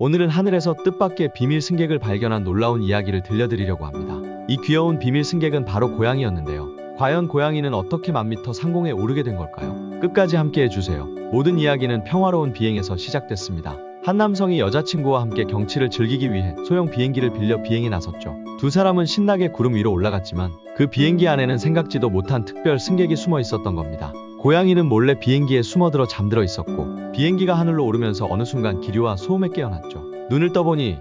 오늘은 하늘에서 뜻밖의 비밀 승객을 발견한 놀라운 이야기를 들려드리려고 합니다. 이 귀여운 비밀 승객은 바로 고양이였는데요. 과연 고양이는 어떻게 만 미터 상공에 오르게 된 걸까요? 끝까지 함께 해주세요. 모든 이야기는 평화로운 비행에서 시작됐습니다. 한 남성이 여자친구와 함께 경치를 즐기기 위해 소형 비행기를 빌려 비행에 나섰죠. 두 사람은 신나게 구름 위로 올라갔지만 그 비행기 안에는 생각지도 못한 특별 승객이 숨어 있었던 겁니다. 고양이는 몰래 비행기에 숨어들어 잠들어 있었고 비행기가 하늘로 오르면서 어느 순간 기류와 소음에 깨어났죠. 눈을 떠보니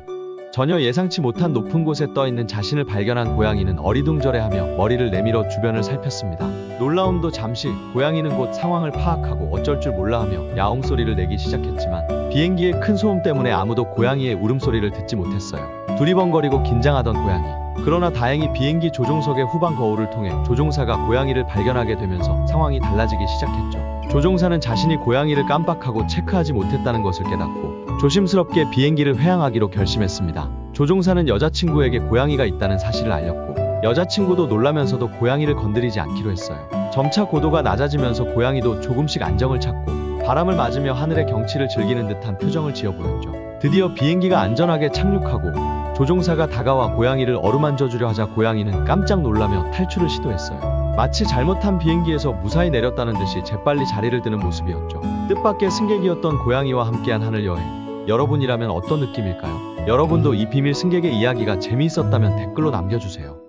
전혀 예상치 못한 높은 곳에 떠 있는 자신을 발견한 고양이는 어리둥절해하며 머리를 내밀어 주변을 살폈습니다. 놀라움도 잠시 고양이는 곧 상황을 파악하고 어쩔 줄 몰라하며 야옹 소리를 내기 시작했지만 비행기의 큰 소음 때문에 아무도 고양이의 울음소리를 듣지 못했어요. 두리번거리고 긴장하던 고양이. 그러나 다행히 비행기 조종석의 후방 거울을 통해 조종사가 고양이를 발견하게 되면서 상황이 달라지기 시작했죠. 조종사는 자신이 고양이를 깜빡하고 체크하지 못했다는 것을 깨닫고 조심스럽게 비행기를 회항하기로 결심했습니다. 조종사는 여자친구에게 고양이가 있다는 사실을 알렸고 여자친구도 놀라면서도 고양이를 건드리지 않기로 했어요. 점차 고도가 낮아지면서 고양이도 조금씩 안정을 찾고 바람을 맞으며 하늘의 경치를 즐기는 듯한 표정을 지어 보였죠. 드디어 비행기가 안전하게 착륙하고 조종사가 다가와 고양이를 어루만져 주려 하자 고양이는 깜짝 놀라며 탈출을 시도했어요. 마치 잘못한 비행기에서 무사히 내렸다는 듯이 재빨리 자리를 드는 모습이었죠. 뜻밖의 승객이었던 고양이와 함께한 하늘 여행. 여러분이라면 어떤 느낌일까요? 여러분도 이 비밀 승객의 이야기가 재미있었다면 댓글로 남겨주세요.